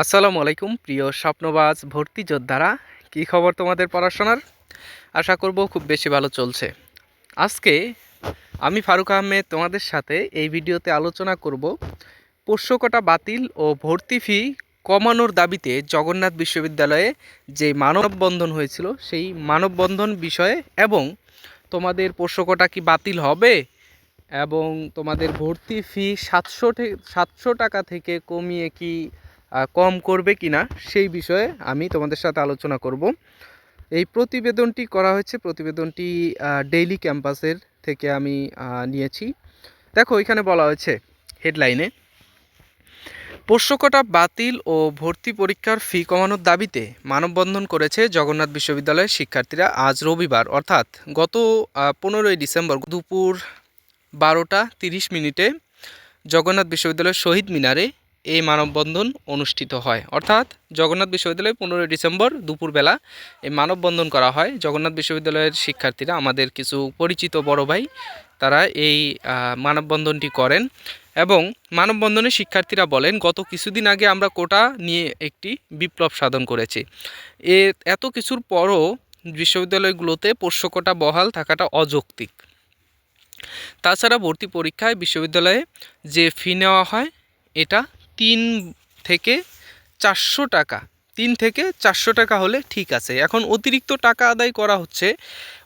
আসসালামু আলাইকুম, প্রিয় স্বপ্নবাজ ভর্তি যোদ্ধারা। কী খবর তোমাদের পড়াশোনার? আশা করব খুব বেশি ভালো চলছে। আজকে আমি ফারুক আহমেদ তোমাদের সাথে এই ভিডিওতে আলোচনা করব পোষ্যকটা বাতিল ও ভর্তি ফি কমানোর দাবিতে জগন্নাথ বিশ্ববিদ্যালয়ে যে মানববন্ধন হয়েছিল, সেই মানববন্ধন বিষয়ে এবং তোমাদের পোষ্যকটা কি বাতিল হবে এবং তোমাদের ভর্তি ফি সাতশো সাতশো টাকা থেকে কমিয়ে কি কম করবে কি না সেই বিষয়ে আমি তোমাদের সাথে আলোচনা করব। এই প্রতিবেদনটি করা হয়েছে, প্রতিবেদনটি ডেইলি ক্যাম্পাসের থেকে আমি নিয়েছি। দেখো, এখানে বলা হয়েছে হেডলাইনে, পোষ্যকটা বাতিল ও ভর্তি পরীক্ষার ফি কমানোর দাবিতে মানববন্ধন করেছে জগন্নাথ বিশ্ববিদ্যালয়ের শিক্ষার্থীরা আজ রবিবার। অর্থাৎ গত পনেরোই ডিসেম্বর দুপুর বারোটা তিরিশ মিনিটে জগন্নাথ বিশ্ববিদ্যালয়ের শহীদ মিনারে এই মানববন্ধন অনুষ্ঠিত হয়। অর্থাৎ জগন্নাথ বিশ্ববিদ্যালয়ে পনেরোই ডিসেম্বর দুপুরবেলা এই মানববন্ধন করা হয়। জগন্নাথ বিশ্ববিদ্যালয়ের শিক্ষার্থীরা আমাদের কিছু পরিচিত বড় ভাই, তারা এই মানববন্ধনটি করেন এবং মানববন্ধনে শিক্ষার্থীরা বলেন, গত কিছুদিন আগে আমরা কোটা নিয়ে একটি বিপ্লব সাধন করেছি। এ, এত কিছুর পরও বিশ্ববিদ্যালয়গুলোতে পোষ্য কোটা বহাল থাকাটা অযৌক্তিক। তাছাড়া ভর্তি পরীক্ষায় বিশ্ববিদ্যালয়ে যে ফি নেওয়া হয়, এটা তিন থেকে চারশো টাকা। তিন থেকে চারশো টাকা হলে ঠিক আছে। এখন অতিরিক্ত টাকা আদায় করা হচ্ছে।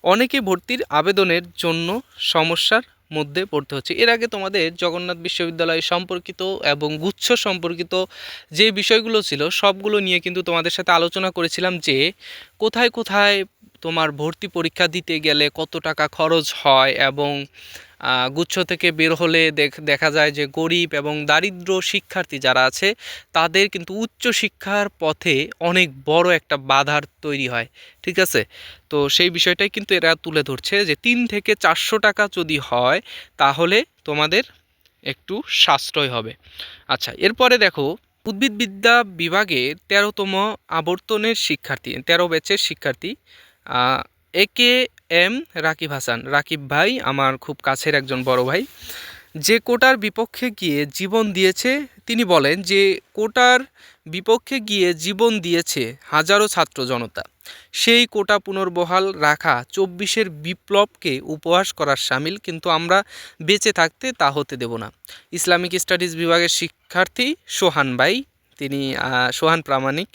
অনেকে ভর্তির আবেদনের জন্য সমস্যার মধ্যে পড়তে হচ্ছে। এর আগে তোমাদের জগন্নাথ বিশ্ববিদ্যালয় সম্পর্কিত এবং গুচ্ছ সম্পর্কিত যে বিষয়গুলো ছিল, সবগুলো নিয়ে কিন্তু তোমাদের সাথে আলোচনা করেছিলাম যে কোথায় কোথায় তোমার ভর্তি পরীক্ষা দিতে গেলে কত টাকা খরচ হয় এবং গুচ্ছ থেকে বের হলে দেখ- যায় যে গরিব এবং দারিদ্র শিক্ষার্থী যারা আছে, তাদের কিন্তু উচ্চ শিক্ষার পথে অনেক বড় একটা বাধার তৈরি হয়, ঠিক আছে? তো সেই বিষয়টাই কিন্তু এরা তুলে ধরছে যে তিন থেকে চারশো টাকা যদি হয়, তাহলে তোমাদের একটু সাশ্রয় হবে। আচ্ছা এরপরে দেখো, উদ্ভিদবিদ্যা বিভাগে তেরোতম আবর্তনের শিক্ষার্থী, তেরো ব্যাচের শিক্ষার্থী A K M Rakib Hasan. Rakib ভাই আমার খুব কাছের একজন বড় ভাই। যে কোটার বিপক্ষে গিয়ে জীবন দিয়েছে, তিনি বলেন যে কোটার বিপক্ষে গিয়ে জীবন দিয়েছে হাজারো ছাত্র জনতা। সেই কোটা পুনর্বহাল রাখা চব্বিশের বিপ্লবকে উপহাস করার সামিল, কিন্তু আমরা বেঁচে থাকতে তা হতে দেব না। ইসলামিক স্টাডিজ বিভাগের শিক্ষার্থী সোহান ভাই তিনি সোহান প্রামাণিক,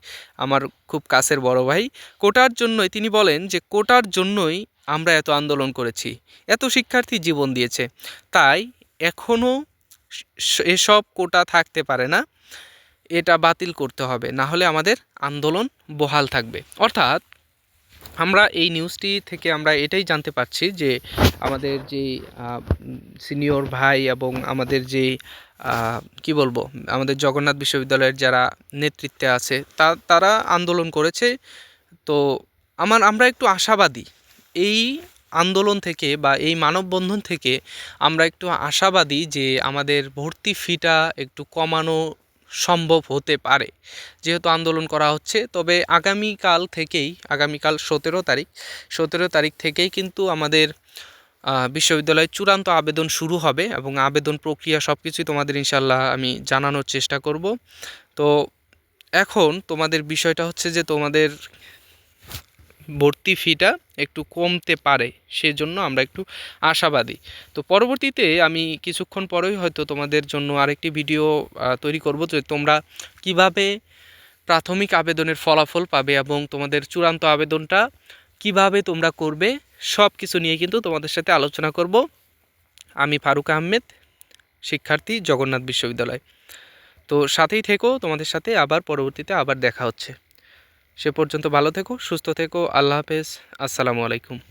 আমার খুব কাছের বড় ভাই। কোটার জন্যই, তিনি বলেন যে, কোটার জন্যই আমরা এত আন্দোলন করেছি, এত শিক্ষার্থী জীবন দিয়েছে। তাই এখনও এসব কোটা থাকতে পারে না, এটা বাতিল করতে হবে, না হলে আমাদের আন্দোলন বহাল থাকবে। অর্থাৎ আমরা এই নিউজটি থেকে আমরা এটাই জানতে পারছি যে, আমাদের যে সিনিয়র ভাই এবং আমাদের যে কি বলব, আমাদের জগন্নাথ বিশ্ববিদ্যালয়ের যারা নেতৃত্বে আছে, তা, তারা আন্দোলন করেছে। তো আমার, আমরা একটু আশাবাদী। এই আন্দোলন থেকে বা এই মানববন্ধন থেকে আমরা একটু আশাবাদী যে আমাদের ভর্তি ফিটা একটু কমানো সম্ভব হতে পারে। যেহেতু আন্দোলন করা হচ্ছে, তবে আগামীকাল থেকেই, আগামীকাল সতেরো তারিখ সতেরো তারিখ থেকেই কিন্তু আমাদের বিশ্ববিদ্যালয়ে চূড়ান্ত আবেদন শুরু হবে এবং আবেদন প্রক্রিয়া সব কিছুই তোমাদের ইনশাল্লাহ আমি জানানোর চেষ্টা করব। তো এখন তোমাদের বিষয়টা হচ্ছে যে তোমাদের ভর্তি ফিটা একটু কমতে পারে, সেজন্য আমরা একটু আশাবাদী। তো পরবর্তীতে আমি কিছুক্ষণ পরেই হয়তো তোমাদের জন্য আরেকটি ভিডিও তৈরি করব যে তোমরা কীভাবে প্রাথমিক আবেদনের ফলাফল পাবে এবং তোমাদের চূড়ান্ত আবেদনটা কীভাবে তোমরা করবে সব কিছু নিয়ে কিন্তু তোমাদের সাথে আলোচনা করব। আমি ফারুক আহমেদ, শিক্ষার্থী, জগন্নাথ বিশ্ববিদ্যালয়। তো সাথেই থেকো, তোমাদের সাথে আবার পরবর্তীতে আবার দেখা হচ্ছে। সে পর্যন্ত ভালো থেকো, সুস্থ থেকো, আল্লাহ হাফেজ, আসসালামু আলাইকুম।